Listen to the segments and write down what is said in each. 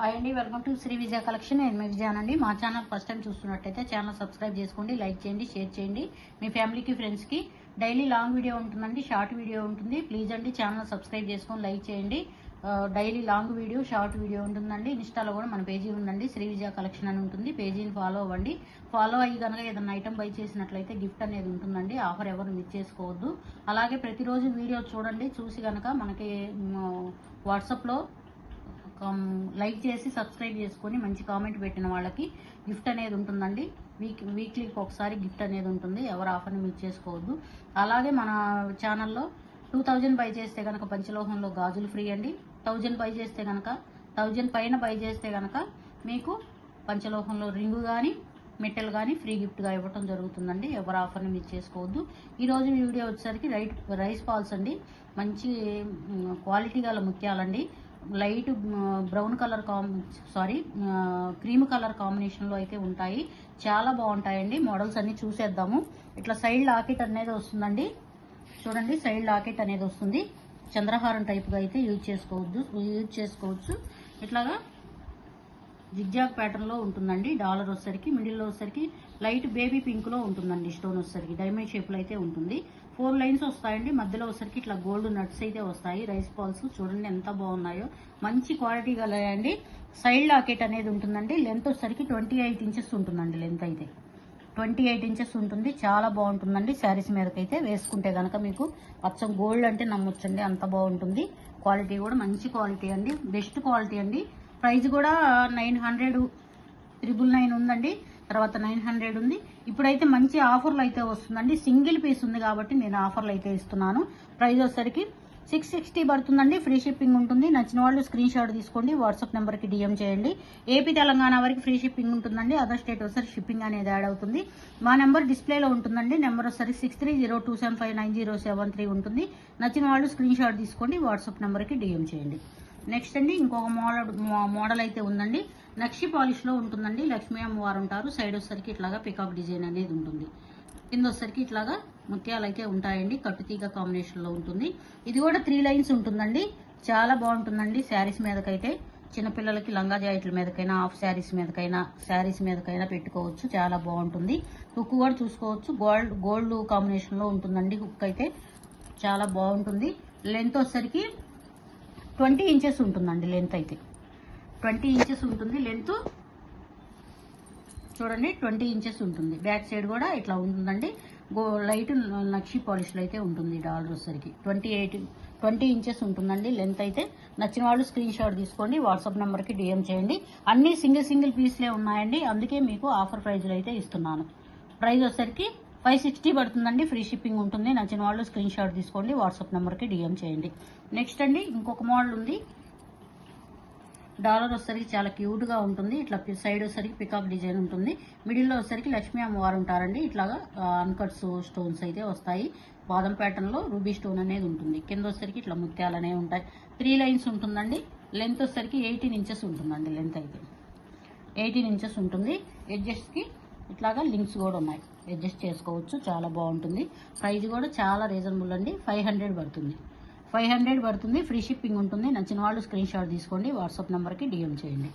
Hi అండి welcome to Shri Vijaya collection నేను మీ విజయానండి మా ఛానల్ ఫస్ట్ టైం చూస్తున్నట్టయితే ఛానల్ సబ్స్క్రైబ్ చేసుకోండి లైక్ చేయండి షేర్ చేయండి. మీ ఫ్యామిలీకి ఫ్రెండ్స్కి డైలీ లాంగ్ వీడియో ఉంటుందండి షార్ట్ వీడియో ఉంటుంది. ప్లీజ్ అండి ఛానల్ సబ్స్క్రైబ్ చేసుకొని లైక్ చేయండి. Daily long video short video ఉంటుందండి. ఇన్స్టాలో కూడా మన పేజీ ఉందండి శ్రీ విజయ కలెక్షన్ అని ఉంటుంది. పేజీని ఫాలో అవ్వండి. ఫాలో అయ్యి కనుక ఏదైనా ఐటమ్ బై చేసినట్లయితే గిఫ్ట్ అనేది ఉంటుందండి. ఆఫర్ ఎవరు మిస్ చేసుకోవద్దు. అలాగే ప్రతిరోజు వీడియో చూడండి చూసి కనుక మనకి వాట్సాప్లో లైక్ చేసి సబ్స్క్రైబ్ చేసుకొని మంచి కామెంట్ పెట్టిన వాళ్ళకి గిఫ్ట్ అనేది ఉంటుందండి. వీక్ వీక్లీకి ఒకసారి గిఫ్ట్ అనేది ఉంటుంది. ఎవరు ఆఫర్ని మిస్ చేసుకోవద్దు. అలాగే మన ఛానల్లో టూ థౌజండ్ బై చేస్తే కనుక పంచలోహంలో గాజులు ఫ్రీ అండి. థౌజండ్ బై చేస్తే కనుక థౌజండ్ పైన బై చేస్తే కనుక మీకు పంచలోహంలో రింగు కానీ మెటల్ కానీ ఫ్రీ గిఫ్ట్గా ఇవ్వటం జరుగుతుందండి. ఎవరు ఆఫర్ని మిస్ చేసుకోవద్దు. ఈరోజు వీడియో వచ్చేసరికి రైట్ రైస్ పాల్స్ అండి. మంచి క్వాలిటీ గల ముత్యాలండి. Light brown colour combi sorry cream colour కాంబినేషన్లో అయితే ఉంటాయి. చాలా బాగుంటాయండి. మోడల్స్ అన్ని చూసేద్దాము. ఇట్లా సైడ్ లాకెట్ అనేది వస్తుందండి. చూడండి సైడ్ లాకెట్ అనేది వస్తుంది. చంద్రహారం టైప్గా అయితే యూజ్ చేసుకోవద్దు యూజ్ చేసుకోవచ్చు. ఇట్లాగా జిగ్జాగ్ ప్యాటర్న్లో ఉంటుందండి. డాలర్ వచ్చేసరికి మిడిల్లో వచ్చేసరికి లైట్ బేబీ పింక్లో ఉంటుందండి. స్టోన్ వచ్చేసరికి డైమండ్ షేప్లో అయితే ఉంటుంది. ఫోర్ లైన్స్ వస్తాయండి. మధ్యలో ఒకసారికి ఇట్లా గోల్డ్ నట్స్ అయితే వస్తాయి. రైస్ బాల్స్ చూడండి ఎంత బాగున్నాయో. మంచి క్వాలిటీ గలయండి. సైడ్ లాకెట్ అనేది ఉంటుందండి. లెంత్ వచ్చేసరికి ట్వంటీ ఎయిట్ ఇంచెస్ ఉంటుందండి లెంత్ అయితే. ట్వంటీ ఎయిట్ ఇంచెస్ ఉంటుంది. చాలా బాగుంటుందండి. శారీస్ మీదకైతే వేసుకుంటే కనుక మీకు అచ్చం గోల్డ్ అంటే నమ్మొచ్చండి. అంత బాగుంటుంది. క్వాలిటీ కూడా మంచి క్వాలిటీ అండి. బెస్ట్ క్వాలిటీ అండి. ప్రైస్ కూడా నైన్ హండ్రెడ్ త్రిబుల్ నైన్ ఉందండి. తర్వాత నైన్ హండ్రెడ్ ఉంది. ఇప్పుడైతే మంచి ఆఫర్లు అయితే వస్తుందండి. సింగిల్ పీస్ ఉంది కాబట్టి నేను ఆఫర్లు అయితే ఇస్తున్నాను. ప్రైస్ వచ్చేసరికి సిక్స్ సిక్స్టీ పడుతుందండి. ఫ్రీ షిప్పింగ్ ఉంటుంది. నచ్చిన వాళ్ళు స్క్రీన్ షాట్ తీసుకోండి. వాట్సాప్ నెంబర్కి డిఎం చేయండి. ఏపీ తెలంగాణ వరకు ఫ్రీ షిప్పింగ్ ఉంటుందండి. అదర్ స్టేట్ ఒకసారి షిప్పింగ్ అనేది యాడ్ అవుతుంది. మా నెంబర్ డిస్ప్లేలో ఉంటుందండి. నెంబర్ ఒకసారి six three zero two seven five nine zero seven three ఉంటుంది. నచ్చిన వాళ్ళు స్క్రీన్ షాట్ తీసుకోండి. వాట్సాప్ నెంబర్కి డిఎం చేయండి. నెక్స్ట్ అండి ఇంకొక మోడల్ మోడల్ అయితే ఉందండి. నక్షి పాలిష్లో ఉంటుందండి. లక్ష్మీ అమ్మవారు ఉంటారు. సైడ్ వచ్చేసరికి ఇట్లాగా పికాక్ డిజైన్ అనేది ఉంటుంది. కింద వచ్చేసరికి ఇట్లాగా ముత్యాలు అయితే ఉంటాయండి. కట్టుతీగ కాంబినేషన్లో ఉంటుంది. ఇది కూడా త్రీ లైన్స్ ఉంటుందండి. చాలా బాగుంటుందండి శారీస్ మీదకైతే. చిన్నపిల్లలకి లంగా జాయిట్ల మీదకైనా హాఫ్ శారీస్ మీదకైనా శారీస్ మీదకైనా పెట్టుకోవచ్చు. చాలా బాగుంటుంది. హుక్ కూడా చూసుకోవచ్చు. గోల్డ్ గోల్డ్ కాంబినేషన్లో ఉంటుందండి హుక్ అయితే. చాలా బాగుంటుంది. లెంత్ వచ్చేసరికి ట్వంటీ ఇంచెస్ ఉంటుందండి లెంత్ అయితే. ట్వంటీ ఇంచెస్ ఉంటుంది లెంత్. చూడండి ట్వంటీ ఇంచెస్ ఉంటుంది. బ్యాక్ సైడ్ కూడా ఇట్లా ఉంటుందండి. గో లైట్ నక్షి పాలిష్లో అయితే ఉంటుంది డాలర్ వచ్చేసరికి. ట్వంటీ ఎయిట్ ట్వంటీ ఇంచెస్ ఉంటుందండి లెంత్ అయితే. నచ్చిన వాళ్ళు స్క్రీన్ షాట్ తీసుకోండి వాట్సాప్ నెంబర్కి డిఎం చేయండి. అన్ని సింగిల్ సింగిల్ పీస్లే ఉన్నాయండి. అందుకే మీకు ఆఫర్ ప్రైజ్లో అయితే ఇస్తున్నాను. ప్రైస్ వచ్చేసరికి ఫైవ్ సిక్స్టీ పడుతుందండి. ఫ్రీ షిప్పింగ్ ఉంటుంది. నచ్చిన వాళ్ళు స్క్రీన్ షాట్ తీసుకోండి వాట్సాప్ నెంబర్కి డిఎం చేయండి. నెక్స్ట్ అండి ఇంకొక మోడల్ ఉంది. డాలర్ వచ్చేసరికి చాలా క్యూట్గా ఉంటుంది. ఇట్లా సైడ్ వచ్చేసరికి పికాక్ డిజైన్ ఉంటుంది. మిడిల్లో వచ్చేసరికి లక్ష్మీ అమ్మవారు ఉంటారండి. ఇట్లాగా అన్కట్స్ స్టోన్స్ అయితే వస్తాయి. బాదం ప్యాటర్న్లో రూబీ స్టోన్ అనేది ఉంటుంది. కింద వచ్చేసరికి ఇట్లా ముత్యాలు అనేవి ఉంటాయి. త్రీ లైన్స్ ఉంటుందండి. లెంత్ వచ్చేసరికి ఎయిటీన్ ఇంచెస్ ఉంటుందండి. లెంత్ అయితే ఎయిటీన్ ఇంచెస్ ఉంటుంది. ఎడ్జస్ట్కి ఇట్లాగా లింక్స్ కూడా ఉన్నాయి. అడ్జస్ట్ చేసుకోవచ్చు. చాలా బాగుంటుంది. ప్రైజ్ కూడా చాలా రీజనబుల్ అండి. ఫైవ్ హండ్రెడ్ పడుతుంది. ఫైవ్ హండ్రెడ్ పడుతుంది ఫ్రీ షిప్పింగ్ ఉంటుంది. నచ్చిన వాళ్ళు స్క్రీన్ షాట్ తీసుకోండి వాట్సాప్ నెంబర్కి డిఎం చేయండి.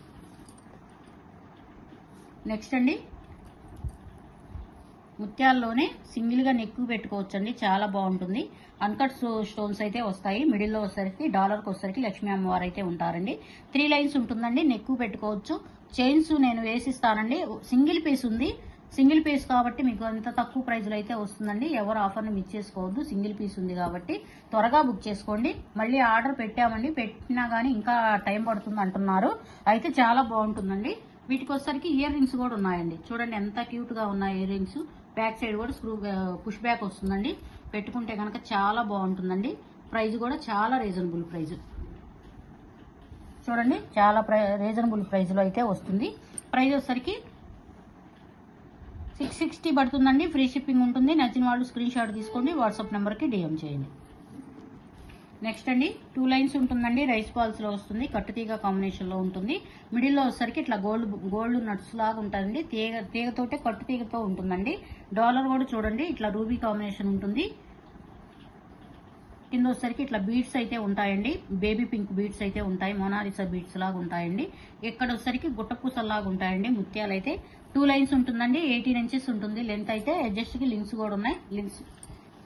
నెక్స్ట్ అండి. ముత్యాల్లోనే సింగిల్గా నెక్ పెట్టుకోవచ్చండి చాలా బాగుంటుంది. అన్కట్ స్టోన్స్ అయితే వస్తాయి మిడిల్లో వచ్చేసరికి డాలర్కి వచ్చేసరికి లక్ష్మీ అమ్మవారు అయితే ఉంటారండి. త్రీ లైన్స్ ఉంటుందండి నెక్కు పెట్టుకోవచ్చు. చైన్స్ నేను వేసిస్తానండి సింగిల్ పీస్ ఉంది. సింగిల్ పీస్ కాబట్టి మీకు అంత తక్కువ ప్రైజ్లో అయితే వస్తుందండి. ఎవరు ఆఫర్ని మిస్ చేసుకోవద్దు. సింగిల్ పీస్ ఉంది కాబట్టి త్వరగా బుక్ చేసుకోండి. మళ్ళీ ఆర్డర్ పెట్టామండి. పెట్టినా కానీ ఇంకా టైం పడుతుంది అంటున్నారు. అయితే చాలా బాగుంటుందండి. వీటికి వచ్చేసరికి ఇయర్ రింగ్స్ కూడా ఉన్నాయండి. చూడండి ఎంత క్యూట్గా ఉన్నాయి ఇయర్ రింగ్స్. బ్యాక్ సైడ్ కూడా స్క్రూ పుష్ బ్యాక్ వస్తుందండి. పెట్టుకుంటే కనుక చాలా బాగుంటుందండి. ప్రైజ్ కూడా చాలా రీజనబుల్ ప్రైస్ చూడండి చాలా ప్రై రీజనబుల్ ప్రైస్లో అయితే వస్తుంది. ప్రైస్ వచ్చేసరికి సిక్స్ సిక్స్టీ పడుతుందండి. ఫ్రీ షిప్పింగ్ ఉంటుంది. నచ్చిన వాళ్ళు స్క్రీన్ షాట్ తీసుకోండి. వాట్సాప్ నెంబర్కి డిఎం చేయండి. నెక్స్ట్ అండి టూ లైన్స్ ఉంటుందండి. రైస్ బాల్స్లో వస్తుంది. కట్టుతీగ కాంబినేషన్లో ఉంటుంది. మిడిల్లో వచ్చేసరికి ఇట్లా గోల్డ్ గోల్డ్ నట్స్ లాగా ఉంటుందండి. తీగ తీగతోటే కట్టు తీగతో ఉంటుందండి. డాలర్ కూడా చూడండి. ఇట్లా రూబీ కాంబినేషన్ ఉంటుంది. కింద వచ్చేసరికి ఇట్లా బీడ్స్ అయితే ఉంటాయండి. బేబీ పింక్ బీడ్స్ అయితే ఉంటాయి. మొనాలిసా బీడ్స్ లాగా ఉంటాయండి. ఇక్కడ వచ్చేసరికి గుట్టపూసల్లాగా ఉంటాయండి ముత్యాలు అయితే టూ లైన్స్ ఉంటుందండి. ఎయిటీన్ ఇంచెస్ ఉంటుంది. లెంత్ అయితే జస్ట్కి లింక్స్ కూడా ఉన్నాయి. లింక్స్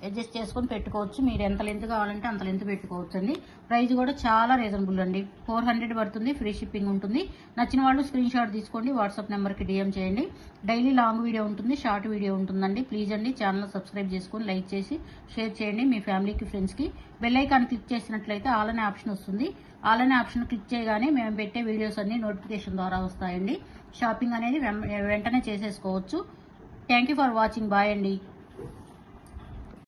అడ్జస్ట్ చేసుకొని పెట్టుకోవచ్చు. మీరు ఎంత లెంత్ కావాలంటే అంత లెంత్ పెట్టుకోవచ్చు అండి ప్రైస్ కూడా చాలా రీజనబుల్ అండి. ఫోర్ హండ్రెడ్ పడుతుంది ఫ్రీ షిప్పింగ్ ఉంటుంది. నచ్చిన వాళ్ళు స్క్రీన్ షాట్ తీసుకోండి వాట్సాప్ నెంబర్కి డిఎం చేయండి. డైలీ లాంగ్ వీడియో ఉంటుంది షార్ట్ వీడియో ఉంటుందండి. ప్లీజ్ అండి ఛానల్ సబ్స్క్రైబ్ చేసుకొని లైక్ చేసి షేర్ చేయండి మీ ఫ్యామిలీకి ఫ్రెండ్స్కి బెల్ ఐకాన్ క్లిక్ చేసినట్లయితే ఆల్ అనే ఆప్షన్ వస్తుంది. ఆల్ అనే ఆప్షన్ క్లిక్ చేయగానే మేము పెట్టే వీడియోస్ అన్ని నోటిఫికేషన్ ద్వారా వస్తాయండి. షాపింగ్ అనేది వెం- వెంటనే చేసేసుకోవచ్చు. Thank you for watching bye అండి.